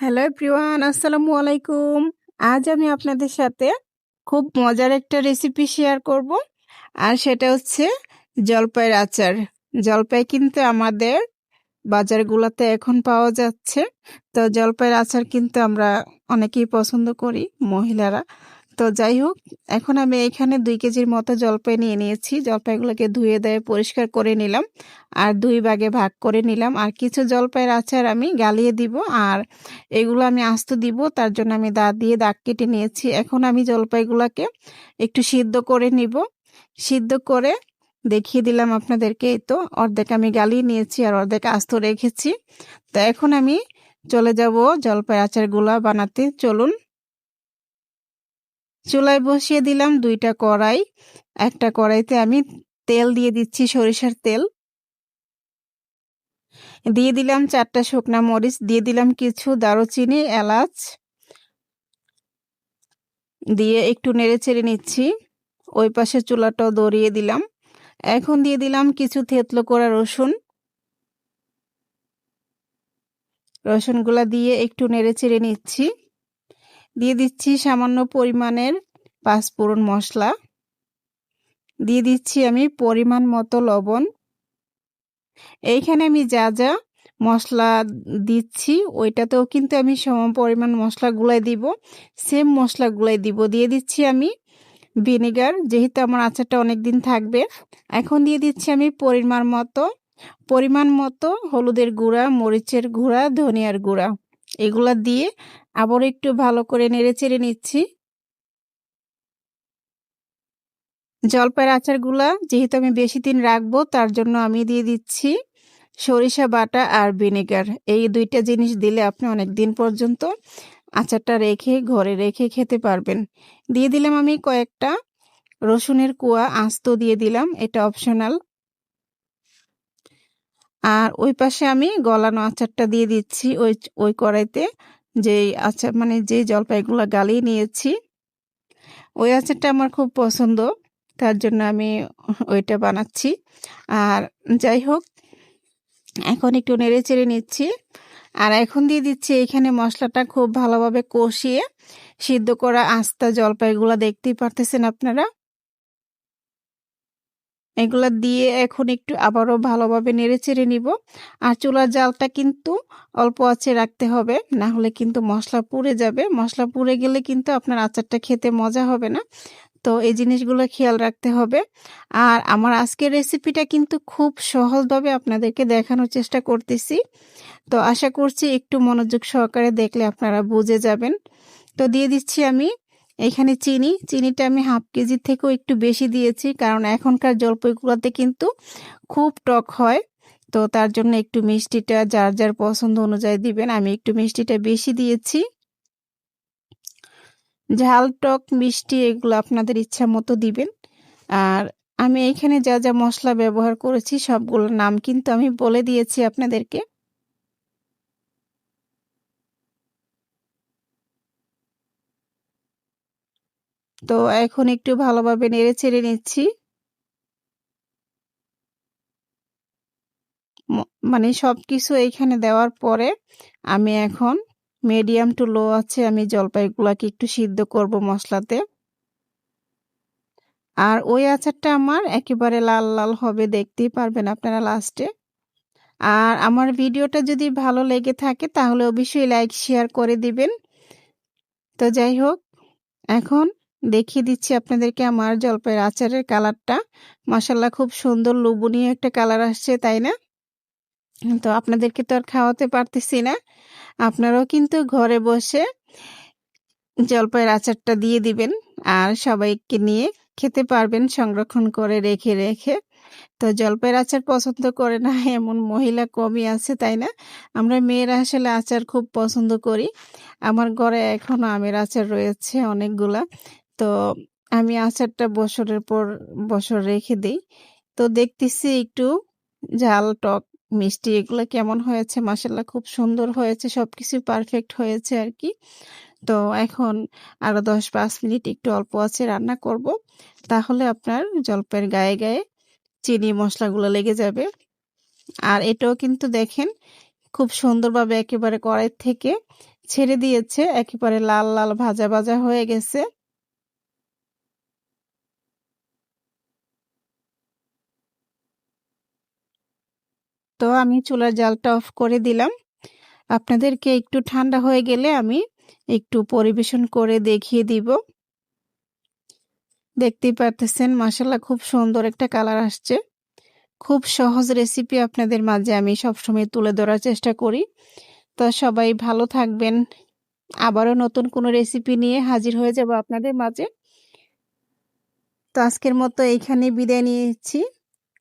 Hello Priyan আসসালামু আলাইকুম। আজ আমি আপনাদের সাথে খুব মজার একটা রেসিপি শেয়ার করব, আর সেটা হচ্ছে জলপাইয়ের আচার। জলপাই কিন্তু আমাদের বাজারগুলোতে এখন পাওয়া যাচ্ছে। তো জলপাইয়ের আচার কিন্তু আমরা অনেকেই পছন্দ করি, মহিলারা। তো যাই হোক, এখন আমি এখানে দুই কেজির মতো জলপাই নিয়ে নিয়েছি। জলপাইগুলোকে ধুয়ে দেয় পরিষ্কার করে নিলাম আর দুই ভাগে ভাগ করে নিলাম। আর কিছু জলপাইয়ের আচার আমি গালিয়ে দিব আর এগুলো আমি আস্ত দিব, তার জন্য আমি দাঁত দিয়ে দাগ কেটে নিয়েছি। এখন আমি জলপাইগুলোকে একটু সিদ্ধ করে নিব। সিদ্ধ করে দেখিয়ে দিলাম আপনাদেরকে, এই তো অর্ধেক আমি গালিয়ে নিয়েছি আর অর্ধেক আস্ত রেখেছি। তো এখন আমি চলে যাব জলপাই আচারগুলা বানাতে। চলুন। চুলায় বসিয়ে দিলাম দুইটা কড়াই। একটা কড়াইতে আমি তেল দিয়ে দিচ্ছি, সরিষার তেল। দিয়ে দিলাম চারটা শুকনা মরিচ, দিয়ে দিলাম কিছু দারুচিনি, এলাচ। দিয়ে একটু নেড়ে চেড়ে নিচ্ছি। ওই পাশে চুলাটাও দড়িয়ে দিলাম। এখন দিয়ে দিলাম কিছু থেতলো করা রসুন। রসুনগুলা দিয়ে একটু নেড়ে চেড়ে নিচ্ছি। দিয়ে দিচ্ছি সামান্য পরিমাণের পাঁচ পাঁচফোড়ন মশলা। দিয়ে দিচ্ছি আমি পরিমাণ মতো লবণ। এইখানে আমি যা যা মশলা দিচ্ছি, ওইটাতেও কিন্তু আমি সম পরিমাণ মশলাগুলাই দিব সেম মশলাগুলাই দিব। দিয়ে দিচ্ছি আমি ভিনেগার, যেহেতু আমার আচারটা অনেক দিন থাকবে। এখন দিয়ে দিচ্ছি আমি পরিমাণ মতো পরিমাণ মতো হলুদের গুঁড়া, মরিচের গুঁড়া, ধনিয়ার গুঁড়া। এগুলা দিয়ে আবার একটু ভালো করে নেড়ে চেড়ে নিচ্ছি। জলপাইয়ের আচারগুলা যেহেতু আমি বেশি দিন রাখব, তার জন্য আমি দিয়ে দিচ্ছি সরিষা বাটা আর ভিনেগার। এই দুইটা জিনিস দিলে আপনি অনেক দিন পর্যন্ত আচারটা রেখে, ঘরে রেখে খেতে পারবেন। দিয়ে দিলাম আমি কয়েকটা রসুনের কুয়া, আস্ত দিয়ে দিলাম, এটা অপশনাল। আর ওই পাশে আমি গলানো আচারটা দিয়ে দিচ্ছি ওই ওই কড়াইতে। যে আচার মানে যে জলপাইগুলো গালিয়ে নিয়েছি, ওই আচারটা আমার খুব পছন্দ। তার জন্য আমি ওইটা বানাচ্ছি। আর যাই হোক, এখন একটু নেড়ে চেড়ে নিচ্ছি। আর এখন দিয়ে দিচ্ছি এখানে মশলাটা খুব ভালোভাবে কষিয়ে সিদ্ধ করা আস্তা জলপাইগুলো। দেখতেই পারতেছেন আপনারা? এগুলা দিয়ে এখন একটু আবারও ভালোভাবে নেড়ে চেড়ে নিব। আর চুলার জালটা কিন্তু অল্প আছে রাখতে হবে, না হলে কিন্তু মশলা পুড়ে যাবে। মশলা পুড়ে গেলে কিন্তু আপনার আচারটা খেতে মজা হবে না। তো এই জিনিসগুলো খেয়াল রাখতে হবে। আর আমার আজকের রেসিপিটা কিন্তু খুব সহজভাবে আপনাদেরকে দেখানোর চেষ্টা করতেছি। তো আশা করছি একটু মনোযোগ সহকারে দেখলে আপনারা বুঝে যাবেন। তো দিয়ে দিচ্ছি আমি এখানে চিনি, চিনিটা আমি হাফ কেজি থেকেও একটু বেশি দিয়েছি, কারণ এখনকার জলপাইগুলোতে কিন্তু খুব টক হয়। তো তার জন্য একটু মিষ্টিটা যার যার পছন্দ অনুযায়ী দিবেন, আমি একটু মিষ্টিটা বেশি দিয়েছি। ঝাল, টক, মিষ্টি এগুলো আপনাদের ইচ্ছা মতো দিবেন। আর আমি এখানে যা যা মশলা ব্যবহার করেছি সবগুলোর নাম কিন্তু আমি বলে দিয়েছি আপনাদেরকে। তো এখন একটু ভালোভাবে নেড়ে ছেড়ে নিচ্ছি। মানে সব কিছু এইখানে দেওয়ার পরে আমি এখন মিডিয়াম টু লো আছে আমি জলপাইগুলাকে একটু সিদ্ধ করব মশলাতে। আর ওই আচারটা আমার একেবারে লাল লাল হবে দেখতেই পারবেন আপনারা লাস্টে আর আমার ভিডিওটা যদি ভালো লেগে থাকে তাহলে অবশ্যই লাইক শেয়ার করে দিবেন। তো যাই হোক, এখন দেখিয়ে দিচ্ছি আপনাদেরকে আমার জলপাইয়ের আচারের কালারটা। মাসাল্লাহ খুব সুন্দর লোভনীয় একটা কালার আসছে, তাই না? তো আপনাদেরকে তো আর খাওয়াতে পারতেছি না। আপনারাও কিন্তু ঘরে বসে জলপাইয়ের আচারটা দিয়ে দিবেন আর সবাইকে নিয়ে খেতে পারবেন, সংরক্ষণ করে রেখে রেখে। তো জলপাইয়ের আচার পছন্দ করে না, এমন মহিলা কমই আছে, তাই না? আমরা মেয়েরা আসলে আচার খুব পছন্দ করি। আমার ঘরে এখনও আমের আচার রয়েছে অনেকগুলা। তো আমি আচারটা বছরের পর বছর রেখে দিই। তো দেখতেছি একটু ঝাল, টক, মিষ্টি এগুলো কেমন হয়েছে? মাসাল্লাহ খুব সুন্দর হয়েছে, সবকিছু পারফেক্ট হয়েছে আর কি তো এখন আরও দশ পাঁচ মিনিট একটু অল্প আছে রান্না করব। তাহলে আপনার জলপাইয়ের গায়ে গায়ে চিনি মশলাগুলো লেগে যাবে। আর এটাও কিন্তু দেখেন খুব সুন্দরভাবে একেবারে কড়াই থেকে ছেড়ে দিয়েছে, একেবারে লাল লাল ভাজা ভাজা হয়ে গেছে। তো আমি চুলার জালটা অফ করে দিলাম। আপনাদেরকে একটু ঠান্ডা হয়ে গেলে আমি একটু পরিবেশন করে দেখিয়ে দিব। দেখতেই পারতেছেন মাসাল্লাহ খুব সুন্দর একটা কালার আসছে। খুব সহজ রেসিপি আপনাদের মাঝে আমি সবসময় তুলে ধরার চেষ্টা করি। তো সবাই ভালো থাকবেন। আবারও নতুন কোনো রেসিপি নিয়ে হাজির হয়ে যাব আপনাদের মাঝে। তো আজকের মতো এইখানে বিদায় নিয়েছি